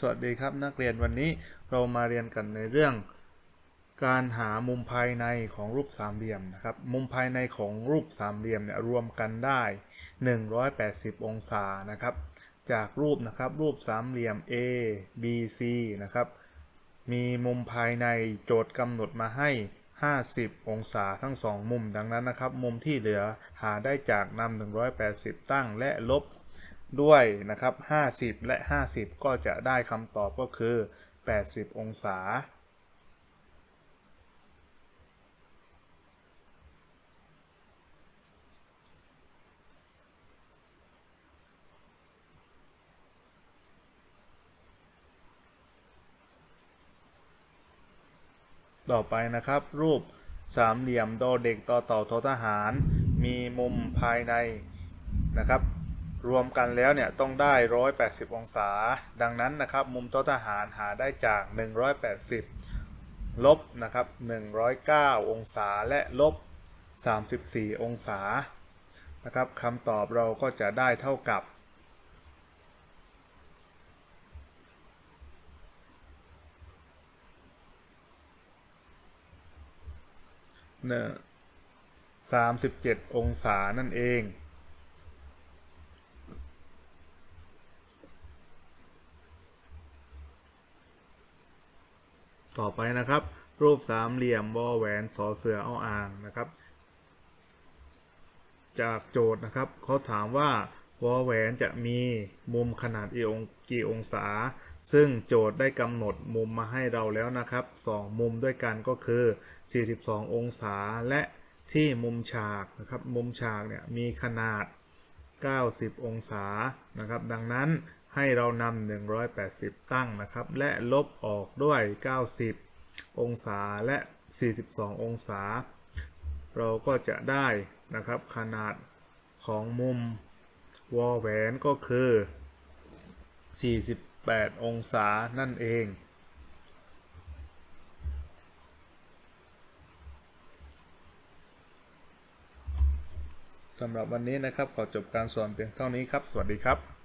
สวัสดีครับนักเรียนวันนี้เรามาเรียนกันในเรื่อง การหามุมภายในของรูปสามเหลี่ยมนะครับ มุมภายในของรูปสามเหลี่ยมเนี่ยรวมกันได้ 180 องศานะครับ จากรูปนะครับรูปสามเหลี่ยม A B C นะครับ มีมุมภายในโจทย์กำหนดมาให้ 50 องศาทั้งสองมุมดังนั้นนะครับ มุมที่เหลือหาได้จากนำ180 ตั้งและลบ ด้วยนะครับ 50 และ 50 ก็จะได้คำตอบก็คือ 80 องศา ต่อไปนะครับ รูปสามเหลี่ยมโดอเด็กต่อเต่าทอทหาร มีมุมภายในนะครับ รวมกันแล้วเนี่ยต้องได้ 180 องศา ดังนั้นนะครับมุมทอทหารหาได้จาก 180 ลบนะครับ 109 องศาและลบ 34 องศานะครับคำตอบเราก็จะได้เท่ากับเนอะสามสิบเจ็ดองศานั่นเอง ต่อไปนะครับ รูปสามเหลี่ยมวอแหวนสอเสือเอาอ่างนะครับ จากโจทย์นะครับเขาถามว่าวอแหวนจะมีมุมขนาดกี่องกี่องศา ซึ่งโจทย์ได้กำหนดมุมมาให้เราแล้วนะครับสองมุมด้วยกันก็คือ 42 องศาและที่มุมฉากนะครับ มุมฉากเนี่ยมีขนาด 90 องศานะครับ ดังนั้น ให้เรานำ180 ตั้งนะครับ และลบออกด้วย 90 องศาและ 42 องศา เราก็จะได้นะครับขนาดของมุมวอลแหวนก็คือ 48 องศานั่นเองสำหรับวันนี้นะครับ ขอจบการสอนเพียงเท่านี้ครับ สวัสดีครับ